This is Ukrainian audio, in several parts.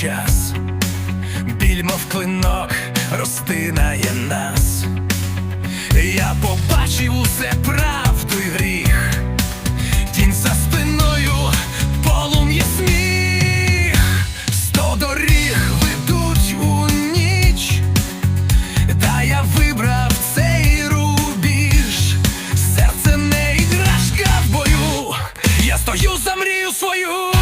час, біль, мов клинок, розтинає нас. Я побачив усе правду і гріх, тінь за спиною, полум'я сміх, сто доріг ведуть у ніч, та я вибрав цей рубіж, серце не іграшка в бою, я стою за мрію свою,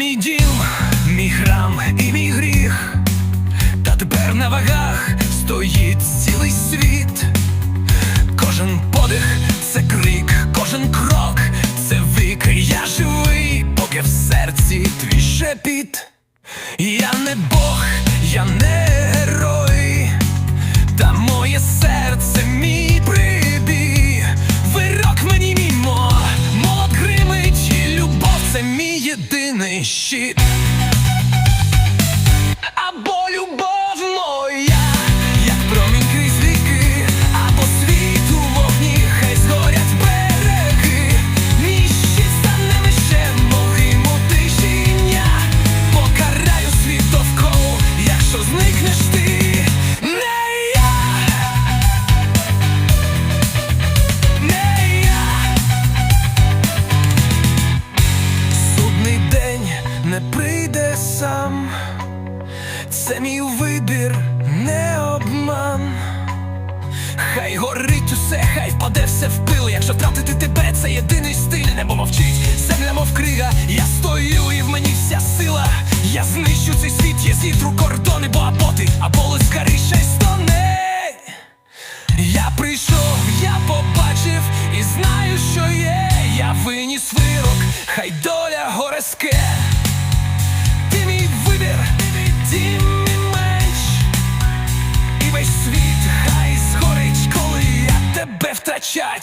мій дім, мій храм і мій гріх, та тепер на вагах стоїть цілий світ. Кожен подих це крик, кожен крок це вик. Я живий, поки в серці твій шепіт. Я не Бог, я не герой, єдиний прийде сам. Це мій вибір, не обман. Хай горить усе, хай впаде все в пил. Якщо втратити тебе, це єдиний стиль. Небо мовчить, земля мов крига. Я стою і в мені вся сила. Я знищу цей світ, є зітру кордони, бо або ти, або лискарі ще й стони. Я прийшов, я побачив і знаю, що є. Я виніс вирок, хай доля гореске. Втрачать.